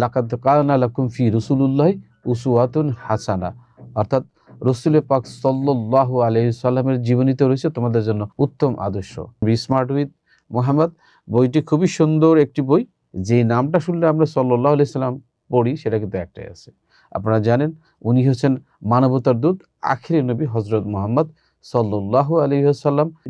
লাকাদ কানা লাকুম ফি রসুলুল্লাহ উসুয়াতুন হাসানা। অর্থাৎ রসুলের পাক সাল্লাহ আলহি সাল্লামের জীবনীতে রয়েছে তোমাদের জন্য উত্তম আদর্শ। Be smart with Mohammad. বইটি খুবই সুন্দর একটি বই। যে নামটা শুনলে আমরা সাল্লাহ আলি সাল্লাম পড়ি, সেটা কিন্তু একটাই আছে। আপনারা জানেন, উনি হচ্ছেন মানবতার দূত আখিরি নবী হজরত মোহাম্মদ সাল্লাহ আলী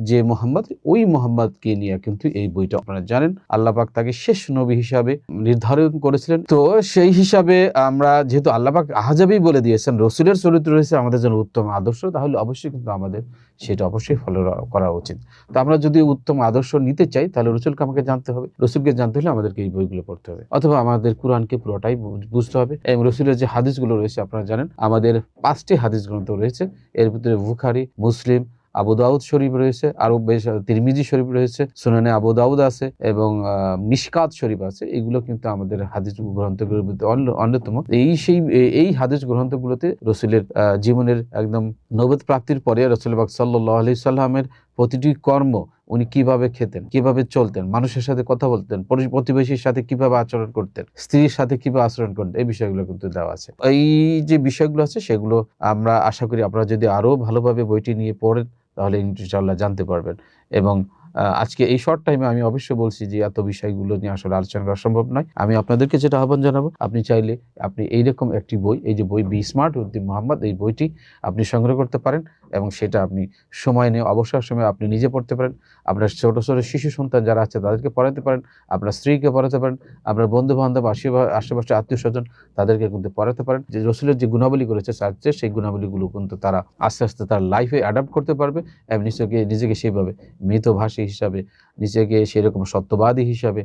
যে মোহাম্মদ, ওই মোহাম্মদকে নিয়ে কিন্তু এই বইটা আপনারা জানেন। আল্লাহ পাক তাকে শেষ নবী হিসাবে নির্ধারণ করেছিলেন। তো সেই হিসাবে আমরা যেহেতু আল্লাহ পাক আহাজাবেই বলে দিয়েছেন, রসুলের চরিত্র রয়েছে আমাদের জন্য উত্তম আদর্শ, তাহলে অবশ্যই কিন্তু আমাদের সেটা অবশ্যই ফলো করা উচিত। তো আমরা যদি উত্তম আদর্শ নিতে চাই, তাহলে রসুলকে আমাকে জানতে হবে। রসুলকে জানতে হলে আমাদেরকে এই বইগুলো পড়তে হবে। অথবা আমাদের কোরআনকে পুরোটাই বুঝতে হবে। এবং রসুলের যে হাদিসগুলো রয়েছে, আপনারা জানেন, আমাদের পাঁচটি হাদিস গ্রন্থ রয়েছে। এর ভিতরে বুখারি মুসলিম, আবু দাউদ শরীফ রয়েছে, আরও বেশ তিরমিজি শরীফ রয়েছে, সুনানে আবু দাউদ আছে এবং মিসকাত শরীফ আছে। এগুলো কিন্তু আমাদের হাদিস গ্রন্থগুলোর মধ্যে অন্য- অন্যতম। এই সেই এই হাদিস গ্রন্থগুলোতে রসুলের জীবনের একদম নবদ প্রাপ্তির পরে রসুলবাগ সাল্লাহ আলি সাল্লামের প্রতিটি কর্ম উনি কীভাবে খেতেন, কীভাবে চলতেন, মানুষের সাথে কথা বলতেন প্রতিবেশীর সাথে কীভাবে আচরণ করতেন, স্ত্রীর সাথে কীভাবে আচরণ করতেন, এই বিষয়গুলো কিন্তু দেওয়া আছে। এই যে বিষয়গুলো আছে সেগুলো আমরা আশা করি আপনারা যদি আরও ভালোভাবে বইটি নিয়ে পড়েন তাহলে ইনশাল্লাহ জানতে পারবেন এবং আজকে এই শর্ট টাইমে আমি অবশ্যই বলছি যে এত বিষয়গুলো নিয়ে আসলে আলোচনা করা সম্ভব নয়। আমি আপনাদেরকে যেটা আহ্বান জানাব, আপনি চাইলে আপনি এইরকম একটি বই, এই যে বই বি স্মার্ট উদ্দিন মোহাম্মদ এই বইটি আপনি সংগ্রহ করতে পারেন এবং সেটা আপনি সময় নিয়ে, অবসর সময় আপনি নিজে পড়তে পারেন। আপনার ছোট ছোট শিশু সন্তান যারা আছে তাদেরকে পড়াতে পারেন, আপনার স্ত্রীকে পড়াতে পারেন, আপনার বন্ধু বান্ধব আশেপা- আশেপাশে আত্মীয় স্বজন তাদেরকে কিন্তু পড়াতে পারেন। যে রসুলের যে গুণাবলী করেছে চার্চে সেই গুণাবলীগুলো কিন্তু তারা আস্তে আস্তে তার লাইফে অ্যাডাপ্ট করতে পারবে এবং নিজেকে নিজেকে সেইভাবে মৃতভাষী হিসাবে, নিজেকে সেরকম সত্যবাদী হিসাবে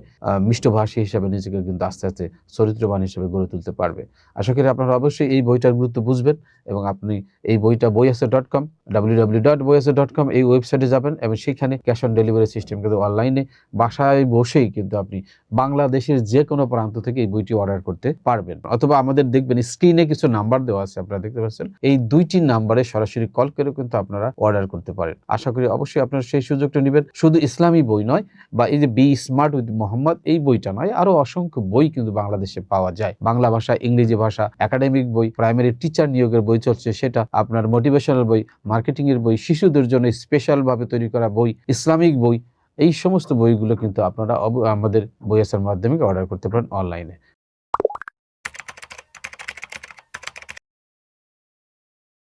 মিষ্টভাষী হিসাবে নিজেকে কিন্তু আস্তে আস্তে চরিত্রবান হিসেবে গড়ে তুলতে পারবে। আশা করি আপনারা অবশ্যই এই বইটার গুরুত্ব বুঝবেন এবং আপনি এই বইটা বইয়াসে dot com, W W dot বইয়াসে dot com এই ওয়েবসাইটে যাবেন এবং সেখানে ক্যাশ অন ডেলিভারি সিস্টেম কিন্তু অনলাইনে বাসায় বসেই কিন্তু আপনি বাংলাদেশের যে কোনো প্রান্ত থেকে এই বইটি অর্ডার করতে পারবেন। অথবা আমাদের দেখবেন স্ক্রিনে কিছু নাম্বার দেওয়া আছে, আপনারা দেখতে পাচ্ছেন। এই দুইটি নাম্বারে সরাসরি কল করে কিন্তু আপনারা অর্ডার করতে পারেন। আশা করি অবশ্যই আপনারা সেই সুযোগটা নেবেন। শুধু ইসলামী বই নয়, বা এই যে বি স্মার্ট উইথ মোহাম্মদ এই বইটা নয়, আরও অসংখ্য বই কিন্তু বাংলাদেশে পাওয়া যায়। বাংলা ভাষা, ইংরেজি ভাষা একাডেমিক বই প্রাইমারি টিচার নিয়োগের বই চলছে, সেটা আপনার মোটিভেশনাল বই মার্কেটিং এর বই, শিশুদের জন্য স্পেশাল ভাবে তৈরি করা বই, ইসলামিক বই, এই সমস্ত বইগুলো কিন্তু আপনারা আমাদের বইয়ের মাধ্যমে অর্ডার করতে পারেন অনলাইনে